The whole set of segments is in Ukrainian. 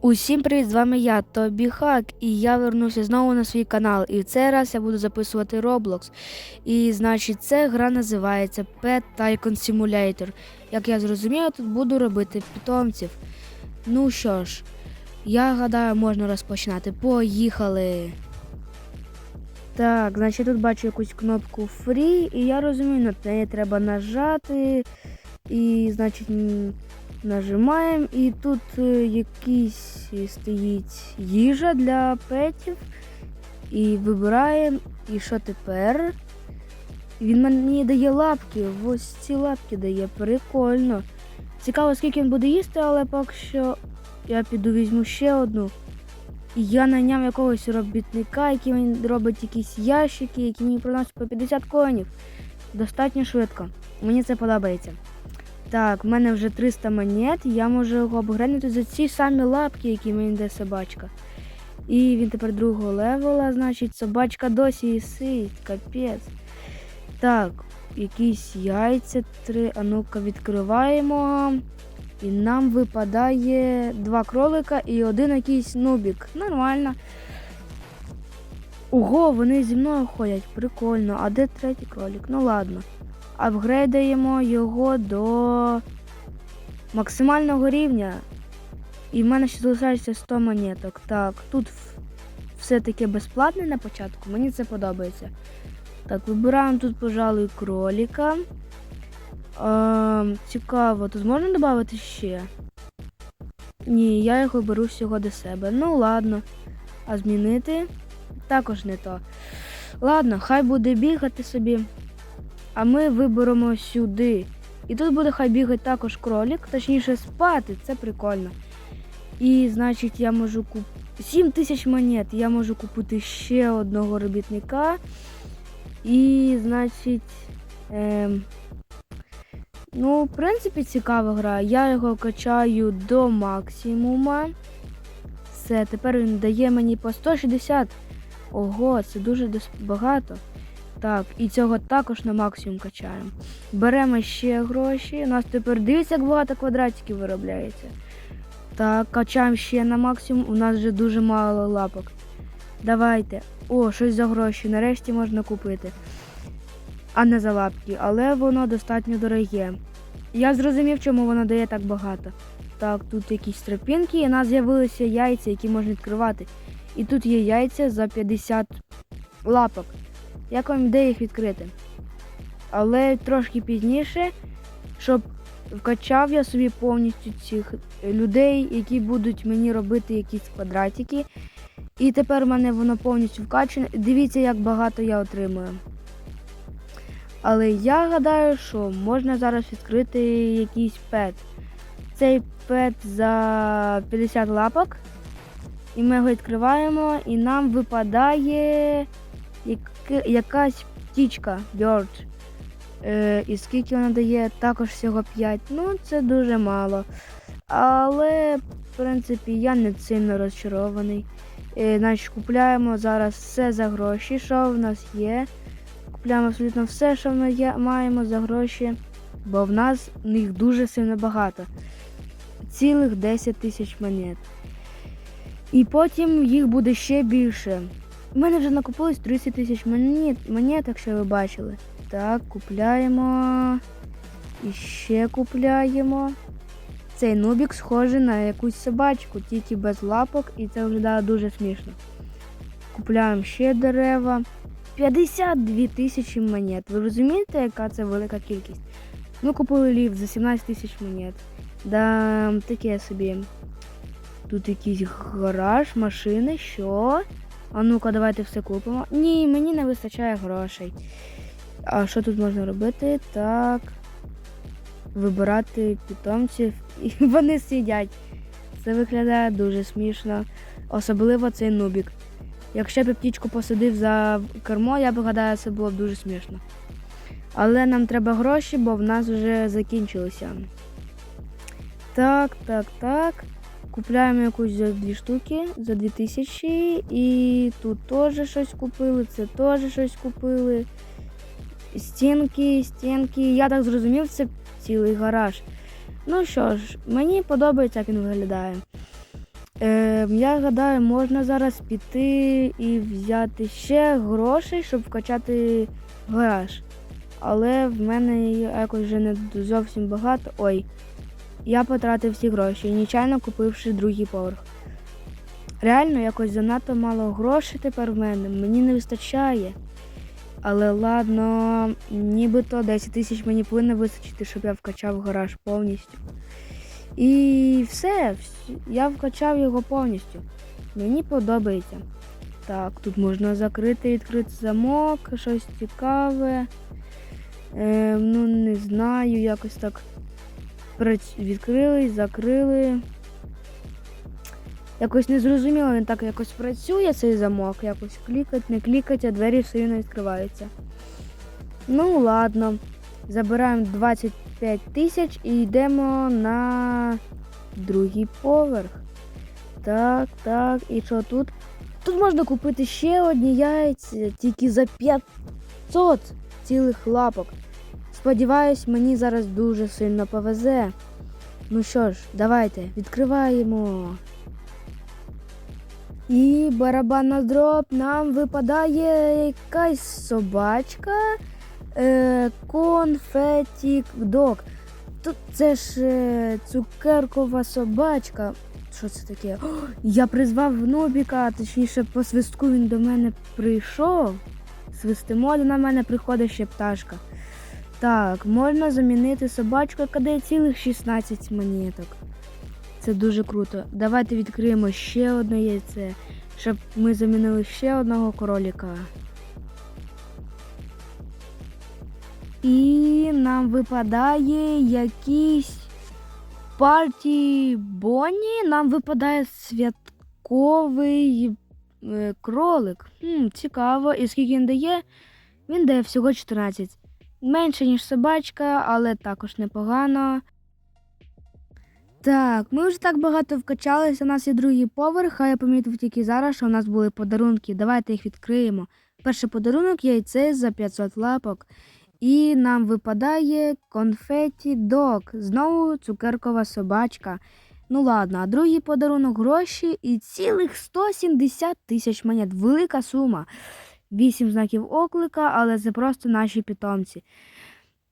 Усім привіт, з вами я, Тобі Хак, і я вернувся знову на свій канал. І в цей раз я буду записувати Roblox. І значить, ця гра називається Pet Tycoon Simulator. Як я зрозумів, я тут буду робити питомців. Ну що ж, я гадаю, можна розпочинати. Поїхали! Так, значить тут бачу якусь кнопку Free, і я розумію, на неї треба нажати. І, значить, Нажимаємо і тут е, якийсь стоїть їжа для петів. І вибираємо. І що тепер? Він мені дає лапки. Ось ці лапки дає. Прикольно. Цікаво, скільки він буде їсти, але поки що я піду візьму ще одну. І я найняв якогось робітника, який мені робить якісь ящики, які мені приносять по 50 коїнів. Достатньо швидко. Мені це подобається. Так, в мене вже 300 монет, я можу його обгренути за ці самі лапки, які мені дає собачка. І він тепер другого левела, значить, собачка досі їсить, капець. Так, якісь яйця три. А ну-ка відкриваємо. І нам випадає два кролика і один якийсь нубік. Нормально. Ого, вони зі мною ходять, прикольно. А де третій кролик? Ну ладно апгрейдаємо його до максимального рівня. І в мене ще залишається 100 монеток. Так, тут все-таки безплатне на початку, мені це подобається. Так, вибираємо тут, пожалуй, кроліка. Е, цікаво, тут можна додати ще? Ні, я його беру всього до себе. Ну, ладно. А змінити також не то. Ладно, хай буде бігати собі. А ми виберемо сюди. І тут буде хай бігати також кролик, точніше спати, це прикольно. І, значить, я можу купити 7 тисяч монет. Я можу купити ще одного робітника. І, значить, ем, ну, в принципі, цікава гра. Я його качаю до максимума. Все, тепер він дає мені по 160. Ого, це дуже багато. Так, і цього також на максимум качаємо. Беремо ще гроші. У нас тепер дивіться, як багато квадратиків виробляється. Так, качаємо ще на максимум. У нас вже дуже мало лапок. Давайте. О, щось за гроші. Нарешті можна купити. А не за лапки. Але воно достатньо дороге. Я зрозумів, чому воно дає так багато. Так, тут якісь тропінки, і у нас з'явилися яйця, які можна відкривати. І тут є яйця за 50 лапок. Як вам ідея їх відкрити? Але трошки пізніше, щоб вкачав я собі повністю цих людей, які будуть мені робити якісь квадратики. І тепер в мене воно повністю вкачане. Дивіться, як багато я отримую. Але я гадаю, що можна зараз відкрити якийсь пет. Цей пет за 50 лапок. І ми його відкриваємо, і нам випадає якась птічка Bird. Е, І скільки вона дає, також всього 5. Ну, це дуже мало. Але, в принципі, я не сильно розчарований. Е, значить, Купляємо зараз все за гроші, що в нас є. Купляємо абсолютно все, що ми є, маємо за гроші, бо в нас їх дуже сильно багато. Цілих 10 тисяч монет. І потім їх буде ще більше. У мене вже накопилось 30 тисяч монет, монет, якщо ви бачили. Так, купляємо. І ще купляємо. Цей нубік схожий на якусь собачку, тільки без лапок, і це виглядає дуже смішно. Купляємо ще дерева. 52 тисячі монет. Ви розумієте, яка це велика кількість? Ми купили ліфт за 17 тисяч монет. Да, таке собі. Тут якийсь гараж, машини, що? А ну-ка, давайте все купимо. Ні, мені не вистачає грошей. А що тут можна робити? Так. Вибирати питомців. І вони сидять. Це виглядає дуже смішно. Особливо цей нубік. Якщо б птічку посадив за кермо, я б гадаю, це було б дуже смішно. Але нам треба гроші, бо в нас вже закінчилися. Так, так, так. Купляємо якусь за дві штуки, за 2000. І тут теж щось купили, це теж щось купили. Стінки, стінки. Я так зрозумів, це цілий гараж. Ну що ж, мені подобається, як він виглядає. Е, я гадаю, можна зараз піти і взяти ще грошей, щоб вкачати гараж. Але в мене якось вже не зовсім багато. Ой, я потратив всі гроші, нечайно купивши другий поверх. Реально, якось занадто мало грошей тепер в мене. Мені не вистачає. Але ладно, нібито 10 тисяч мені повинно вистачити, щоб я вкачав гараж повністю. І все, я вкачав його повністю. Мені подобається. Так, тут можна закрити, відкрити замок, щось цікаве. Е, ну, не знаю, якось так відкрили, закрили. Якось не зрозуміло, він так якось працює цей замок, якось клікать, не клікать, а двері все одно відкриваються. Ну, ладно. Забираємо 25 тисяч і йдемо на другий поверх. Так, так, і що тут? Тут можна купити ще одні яйця, тільки за 500 цілих лапок. Сподіваюсь, мені зараз дуже сильно повезе. Ну що ж, давайте, відкриваємо. І барабан на дроб нам випадає якась собачка. Е, конфетік дог. Тут це ж е, цукеркова собачка. Що це таке? О, я призвав Нубіка, точніше, по свистку він до мене прийшов. Свистимо, до на мене приходить ще пташка. Так, можна замінити собачку, яка дає цілих 16 монеток. Це дуже круто. Давайте відкриємо ще одне яйце, щоб ми замінили ще одного кроліка. І нам випадає якийсь партії Бонні. Нам випадає святковий е, кролик. Хм, цікаво. І скільки він дає? Він дає всього 14. Менше, ніж собачка, але також непогано. Так, ми вже так багато вкачалися. У нас є другий поверх, а я помітив тільки зараз, що у нас були подарунки. Давайте їх відкриємо. Перший подарунок яйце за 500 лапок. І нам випадає конфеті дог. Знову цукеркова собачка. Ну ладно, а другий подарунок гроші і цілих 170 тисяч монет. Велика сума. Вісім знаків оклика, але це просто наші питомці.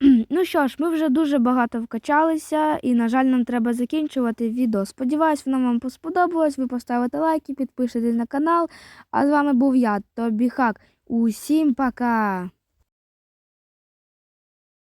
Ну що ж, ми вже дуже багато вкачалися, і, на жаль, нам треба закінчувати відео. Сподіваюсь, воно вам сподобалось. Ви поставите лайки, підпишитесь на канал. А з вами був я, Тобі Хак. Усім пока!